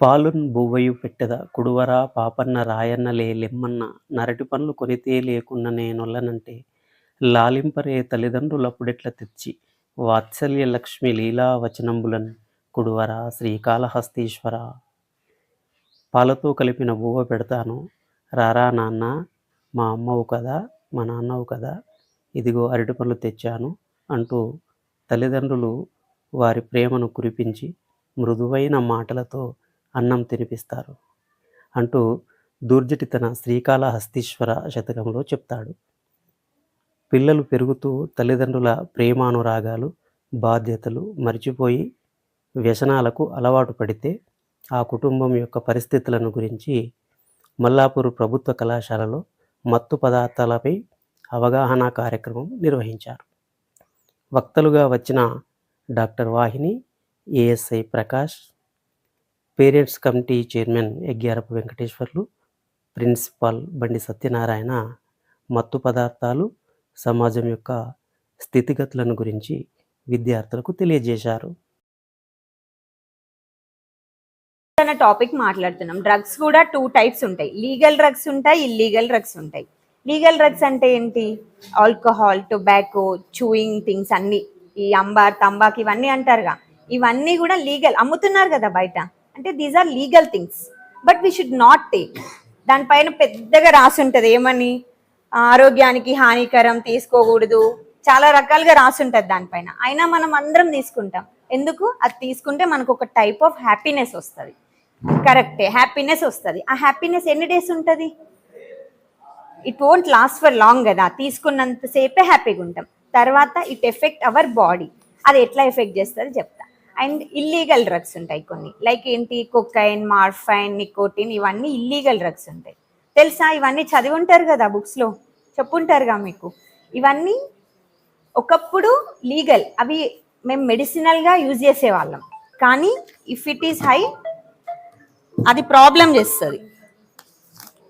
పాలున్ బువ్వయు పెట్టెద కుడువరా పాపన్న రాయన్న లే లెమ్మన్న నరటి పనులు కొనితే లేకున్న నేనొల్లనంటే లాలింపరే తల్లిదండ్రులప్పుడెట్ల తెచ్చి వాత్సల్య లక్ష్మి లీలా వచనంబులన్ కుడువరా శ్రీకాళహస్తీశ్వర. పాలతో కలిపిన బువ్వ పెడతాను రారా నాన్న మా అమ్మవు కదా మా నాన్నవు కదా ఇదిగో అరటి పనులు తెచ్చాను అంటూ తల్లిదండ్రులు వారి ప్రేమను కురిపించి మృదువైన మాటలతో అన్నం తినిపిస్తారు అంటూ దూర్జటి తన శ్రీకాళహస్తీశ్వర శతకంలో చెప్తాడు. పిల్లలు పెరుగుతూ తల్లిదండ్రుల ప్రేమానురాగాలు బాధ్యతలు మర్చిపోయి వ్యసనాలకు అలవాటు పడితే ఆ కుటుంబం యొక్క పరిస్థితులను గురించి మల్లాపూర్ ప్రభుత్వ కళాశాలలో మత్తు పదార్థాలపై అవగాహన కార్యక్రమం నిర్వహించారు. వక్తలుగా వచ్చిన doctor Vahini A S I Prakash parents committee chairman Egyarapu Venkateswarlu principal Bandi Satyanarayana మత్తు పదార్థాలు సమాజం యొక్క స్థితిగతులను గురించి విద్యార్థులకు తెలియజేశారు. అన్న టాపిక్ మాట్లాడుతున్నాం. డ్రగ్స్ కూడా టూ టైప్స్ ఉంటాయి. లీగల్ డ్రగ్స్ ఉంటాయి ఇల్లీగల్ డ్రగ్స్ ఉంటాయి. లీగల్ డ్రగ్స్ అంటే ఏంటి? ఆల్కహాల్ టొబాకో చూయింగ్ థింగ్స్ అన్ని. ఈ అంబార్ తంబాక్ ఇవన్నీ అంటారుగా. ఇవన్నీ కూడా లీగల్. అమ్ముతున్నారు కదా బయట. అంటే these are legal things but we should not take దానిపైన పెద్దగా రాసి ఉంటుంది ఏమని? ఆరోగ్యానికి హానికరం తీసుకోకూడదు. చాలా రకాలుగా రాసి ఉంటుంది దానిపైన అయినా మనం అందరం తీసుకుంటాం. ఎందుకు? అది తీసుకుంటే మనకు ఒక టైప్ ఆఫ్ హ్యాపీనెస్ వస్తుంది. కరెక్టే హ్యాపీనెస్ వస్తుంది. ఆ హ్యాపీనెస్ ఎన్ని డేస్ ఉంటుంది? It won't last for long కదా. తీసుకున్నంతసేపే హ్యాపీగా ఉంటాం. తర్వాత ఇట్ ఎఫెక్ట్ అవర్ బాడీ అది ఎట్లా ఎఫెక్ట్ చేస్తుంది? చెప్తా అండ్ ఇల్లీగల్ డ్రగ్స్ ఉంటాయి కొన్ని. లైక్ ఏంటి? కొకైన్ మార్ఫైన్ నికోటిన్ ఇవన్నీ ఇల్లీగల్ డ్రగ్స్ ఉంటాయి. తెలుసా? ఇవన్నీ చదివి ఉంటారు కదా బుక్స్లో చెప్పుంటారుగా మీకు. ఇవన్నీ ఒకప్పుడు లీగల్ అవి మేము మెడిసినల్గా యూజ్ చేసేవాళ్ళం. కానీ ఇఫ్ ఇట్ ఈస్ హై అది ప్రాబ్లం చేస్తుంది.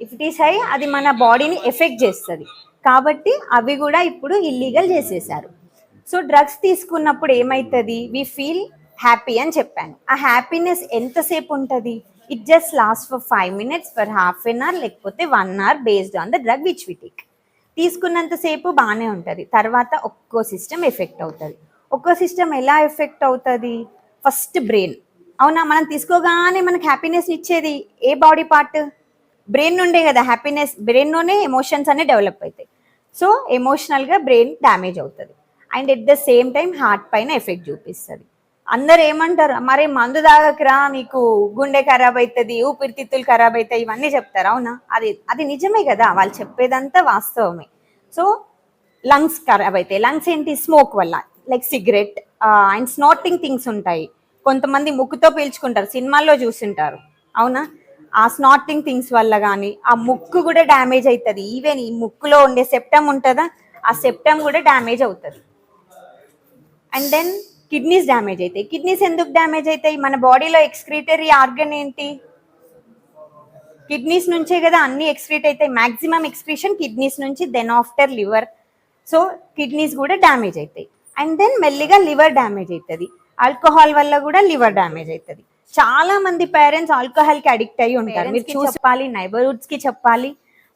ఇఫ్ ఇట్ ఈస్ హై అది మన బాడీని ఎఫెక్ట్ చేస్తుంది. కాబట్టి అవి కూడా ఇప్పుడు ఇల్లీగల్ చేసేసారు. సో డ్రగ్స్ తీసుకున్నప్పుడు ఏమవుతుంది వి ఫీల్ హ్యాపీ అని చెప్పాను. ఆ హ్యాపీనెస్ ఎంతసేపు ఉంటుంది? It just last for five minutes for half an hour లేకపోతే one hour based on the drug which we take తీసుకున్నంతసేపు బాగానే ఉంటుంది. తర్వాత ఒక్కో సిస్టమ్ ఎఫెక్ట్ అవుతుంది. ఒక్కో సిస్టమ్ ఎలా ఎఫెక్ట్ అవుతుంది? ఫస్ట్ బ్రెయిన్ అవునా? మనం తీసుకోగానే మనకు హ్యాపీనెస్ ఇచ్చేది ఏ బాడీ పార్ట్ బ్రెయిన్ నుండే కదా హ్యాపీనెస్ బ్రెయిన్లోనే ఎమోషన్స్ అనే డెవలప్ అవుతాయి సో ఎమోషనల్గా బ్రెయిన్ డ్యామేజ్ అవుతుంది. And at the same time heart పైన ఎఫెక్ట్ చూపిస్తుంది. అందరు ఏమంటారు మరి మందు తాగకరా నీకు గుండె ఖరాబ్ అవుతుంది ఊపిరితిత్తులు ఖరాబ్ అవుతాయి ఇవన్నీ చెప్తారు అవునా? అది అది నిజమే కదా వాళ్ళు చెప్పేదంతా వాస్తవమే. సో లంగ్స్ ఖరాబ్ అవుతాయి లంగ్స్ ఏంటి? స్మోక్ వల్ల like cigarette and snorting things ఉంటాయి. కొంతమంది ముక్కుతో పీల్చుకుంటారు సినిమాల్లో చూసింటారు అవునా? ఆ స్నాటింగ్ థింగ్స్ వల్ల కానీ ఆ ముక్కు కూడా డ్యామేజ్ అవుతుంది ఈవెన్ ఈ ముక్కులో ఉండే సెప్టమ్ ఉంటుందా? ఆ సెప్టమ్ కూడా డ్యామేజ్ అవుతుంది. అండ్ దెన్ కిడ్నీస్ డ్యామేజ్ అవుతాయి కిడ్నీస్ ఎందుకు డ్యామేజ్ అవుతాయి మన బాడీలో ఎక్స్క్రీటరీ ఆర్గన్ ఏంటి? కిడ్నీస్ నుంచే కదా అన్ని ఎక్స్క్రీట్ అవుతాయి మాక్సిమం ఎక్స్క్రీషన్ కిడ్నీస్ నుంచి then after liver. So kidneys కూడా డ్యామేజ్ అవుతాయి అండ్ దెన్ మెల్లిగా లివర్ డ్యామేజ్ అవుతుంది ఆల్కహాల్ వల్ల కూడా లివర్ డ్యామేజ్ అవుతుంది చాలా మంది పేరెంట్స్ ఆల్కహాల్కి అడిక్ట్ అయ్యి ఉంటారు. మీరు చూసాలి నైబర్హుడ్స్కి చెప్పాలి.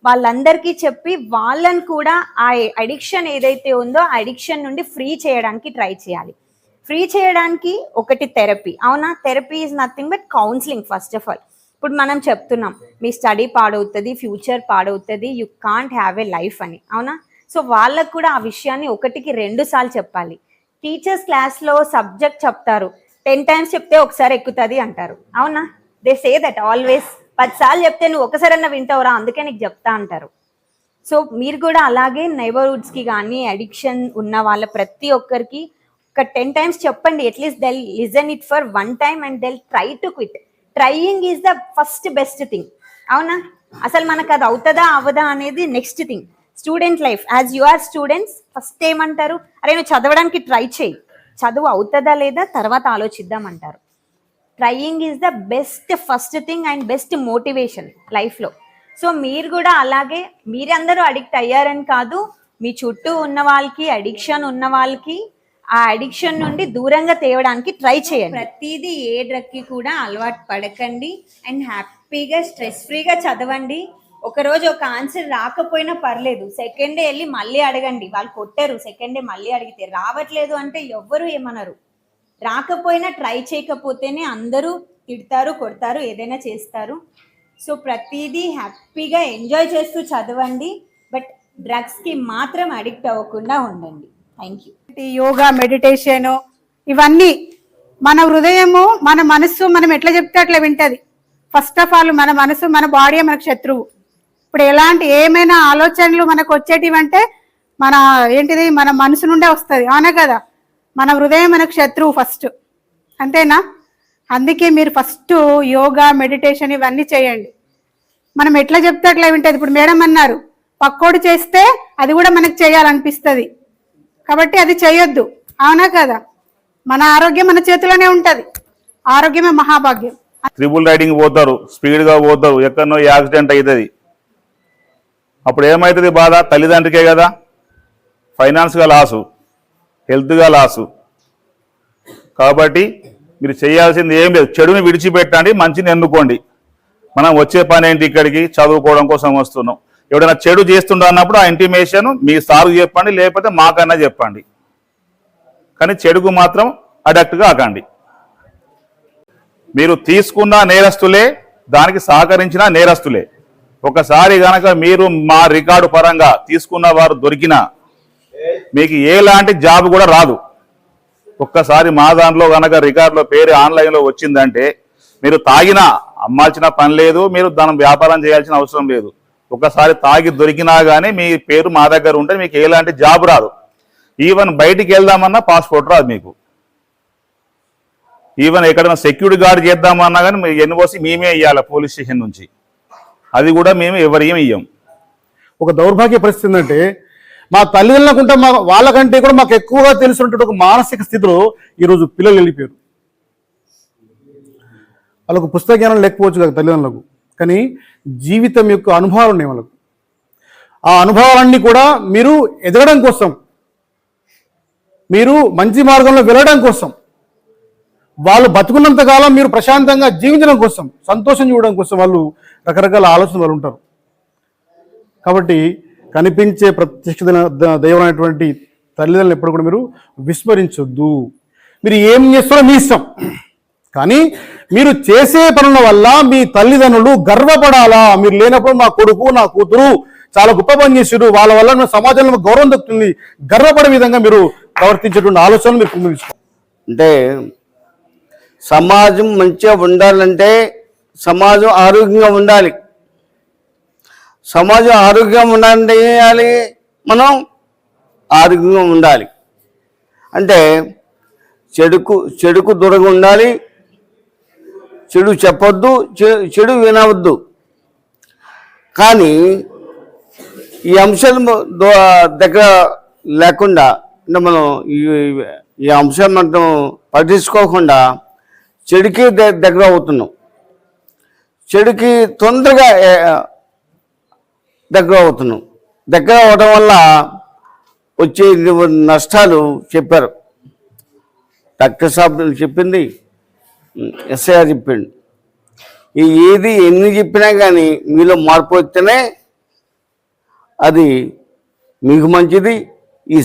వాళ్ళందరికీ చెప్పి వాళ్ళని కూడా ఆ అడిక్షన్ ఏదైతే ఉందో ఆ అడిక్షన్ నుండి ఫ్రీ చేయడానికి ట్రై చేయాలి. ఫ్రీ చేయడానికి ఒకటి థెరపీ అవునా? Therapy is nothing but counselling first of all ఇప్పుడు మనం చెప్తున్నాం మీ స్టడీ పాడవుతుంది ఫ్యూచర్ పాడవుతుంది you can't have a life అని. అవునా? సో వాళ్ళకు కూడా ఆ విషయాన్ని ఒకటికి రెండు సార్లు చెప్పాలి. టీచర్స్ క్లాస్లో సబ్జెక్ట్ చెప్తారు. టెన్ టైమ్స్ చెప్తే ఒకసారి ఎక్కుతుంది అంటారు. అవునా? దే సే దట్ ఆల్వేస్ పదిసార్లు చెప్తే నువ్వు ఒకసారన్నా వింటావురా అందుకే నీకు చెప్తా అంటారు. సో మీరు కూడా అలాగే నైబర్హుడ్స్కి కానీ అడిక్షన్ ఉన్న వాళ్ళ ప్రతి ఒక్కరికి ఒక టెన్ టైమ్స్ చెప్పండి. At least they'll listen it for one time and they'll try to quit trying is the first best thing అవునా? అసలు మనకు అది అవుతుందా అవదా అనేది next thing student life as you are students first ఏమంటారు? అరే నువ్వు చదవడానికి ట్రై చేయి. చదువు అవుతుందా లేదా తర్వాత ఆలోచిద్దామంటారు trying is the best first thing and best motivation లైఫ్లో సో మీరు కూడా అలాగే మీరందరూ అడిక్ట్ అయ్యారని కాదు. మీ చుట్టూ ఉన్న వాళ్ళకి అడిక్షన్ ఉన్న వాళ్ళకి ఆ అడిక్షన్ నుండి దూరంగా తేవడానికి ట్రై చేయండి. ప్రతిదీ ఏ డ్రగ్కి కూడా అలవాటు పడకండి అండ్ హ్యాపీగా స్ట్రెస్ ఫ్రీగా చదవండి. ఒక రోజు ఒక ఆన్సర్ రాకపోయినా పర్లేదు. సెకండ్ డే వెళ్ళి మళ్ళీ అడగండి. వాళ్ళు కొట్టారు. సెకండ్ డే మళ్ళీ అడిగితే రావట్లేదు అంటే ఎవ్వరు ఏమనరు. రాకపోయినా ట్రై చేయకపోతేనే అందరూ తిడతారు కొడతారు ఏదైనా చేస్తారు. సో ప్రతిదీ హ్యాపీగా ఎంజాయ్ చేస్తూ చదవండి. బట్ డ్రగ్స్కి మాత్రం అడిక్ట్ అవ్వకుండా ఉండండి. థ్యాంక్ యూ యోగా మెడిటేషన్ ఇవన్నీ మన హృదయము మన మనస్సు మనం ఎట్లా చెప్తే అట్లా వింటది. ఫస్ట్ ఆఫ్ ఆల్ మన మనసు మన బాడీ మనకు శత్రువు. ఇప్పుడు ఎలాంటి ఏమైనా ఆలోచనలు మనకు వచ్చేటివంటే మన ఏంటిది? మన మనసు నుండే వస్తుంది. అవునా కదా? మన హృదయం మనకు శత్రువు ఫస్ట్ అంతేనా? అందుకే మీరు ఫస్ట్ యోగా మెడిటేషన్ ఇవన్నీ చేయండి. మనం ఎట్లా చెప్తే అట్లా వింటది? ఇప్పుడు మేడం అన్నారు పక్కోడు చేస్తే అది కూడా మనకు చేయాలనిపిస్తుంది. కాబట్టి అది చేయొద్దు. అవునా కదా? మన ఆరోగ్యం మన చేతిలోనే ఉంటుంది. ఆరోగ్యమే మహాభాగ్యం. త్రిబుల్ రైడింగ్ పోతారు స్పీడ్గా పోతారు ఎక్కడనో యాక్సిడెంట్ అవుతుంది అప్పుడు ఏమవుతుంది బాధ? తల్లిదండ్రికే కదా. ఫైనాన్స్గా లాసు హెల్త్గా లాసు. కాబట్టి మీరు చేయాల్సింది ఏం లేదు. చెడుని విడిచిపెట్టండి మంచిని ఎన్నుకోండి. మనం వచ్చే పని ఏంటి ఇక్కడికి? చదువుకోవడం కోసం వస్తున్నాం. ఎవడైనా చెడు చేస్తుండ అన్నప్పుడు ఆ ఇంటిమేషన్ మీ సార్ చెప్పండి లేకపోతే మాకన్నా చెప్పండి. కానీ చెడుకు మాత్రం అడక్ట్ కాకండి మీరు తీసుకున్న నేరస్తులే దానికి సహకరించిన నేరస్తులే. ఒకసారి గనక మీరు మా రికార్డు పరంగా తీసుకున్న వారు దొరికినా మీకు ఎలాంటి జాబ్ కూడా రాదు. ఒక్కసారి మా దాంట్లో కనుక రికార్డులో పేరు ఆన్లైన్లో వచ్చిందంటే మీరు తాగినా అమ్మాల్సిన పని లేదు మీరు దాని వ్యాపారం చేయాల్సిన అవసరం లేదు. ఒకసారి తాగి దొరికినా కానీ మీ పేరు మా దగ్గర ఉంటే మీకు ఎలాంటి జాబ్ రాదు. ఈవెన్ బయటికి వెళ్దామన్నా పాస్పోర్ట్ రాదు మీకు. ఈవెన్ ఎక్కడైనా సెక్యూరిటీ గార్డ్ చేద్దామన్నా కానీ మీరు ఎన్ఓసి మేమే ఇవ్వాలి పోలీస్ స్టేషన్ నుంచి. అది కూడా మేము ఎవరు ఇయ్యం. ఒక దౌర్భాగ్య పరిస్థితి ఏంటంటే మా తల్లిదండ్రులకుంటే మా వాళ్ళకంటే కూడా మాకు ఎక్కువగా తెలిసినటువంటి ఒక మానసిక స్థితిలో ఈరోజు పిల్లలు వెళ్ళిపోయారు. వాళ్ళకు పుస్తక జ్ఞానం లేకపోవచ్చు కదా తల్లిదండ్రులకు. కానీ జీవితం యొక్క అనుభవాలు ఉన్నాయి వాళ్ళకు. ఆ అనుభవాలన్నీ కూడా మీరు ఎదగడం కోసం మీరు మంచి మార్గంలో వెళ్ళడం కోసం వాళ్ళు బతుకున్నంత కాలం మీరు ప్రశాంతంగా జీవించడం కోసం సంతోషం చూడడం కోసం వాళ్ళు రకరకాల ఆలోచనలు వాళ్ళు ఉంటారు. కాబట్టి కనిపించే ప్రత్యక్ష దైవం అనేటువంటి తల్లిదండ్రులు ఎప్పుడు కూడా మీరు విస్మరించొద్దు. మీరు ఏం చేస్తారో మీ ఇష్టం. కానీ మీరు చేసే పనుల వల్ల మీ తల్లిదండ్రులు గర్వపడాలా? మీరు లేనప్పుడు నా కొడుకు నా కూతురు చాలా గొప్ప పని చేసారు వాళ్ళ వల్ల సమాజంలో గౌరవం దక్కుతుంది. గర్వపడే విధంగా మీరు ప్రవర్తించేటువంటి ఆలోచనలు మీరు అంటే సమాజం మంచిగా ఉండాలంటే సమాజం ఆరోగ్యంగా ఉండాలి. సమాజం ఆరోగ్యంగా ఉండాలంటే ఏం చేయాలి? మనం ఆరోగ్యంగా ఉండాలి. అంటే చెడుకు చెడుకు దూరంగా ఉండాలి. చెడు చెప్పొద్దు చె- చెడు వినవద్దు. కానీ ఈ అంశాలు దగ్గర లేకుండా అంటే మనం ఈ- అంశం మనం పట్టించుకోకుండా చెడుకి దగ్గర అవుతున్నాం. చెడుకి తొందరగా దగ్గర అవుతున్నాం. దగ్గర అవడం వల్ల వచ్చే నష్టాలు చెప్పారు. డాక్టర్ సాబ్ చెప్పింది ఎస్ఐఆర్ చెప్పిండు. ఈ ఏది ఎన్ని చెప్పినా కానీ మీలో మార్పు వస్తేనే అది మీకు మంచిది ఈ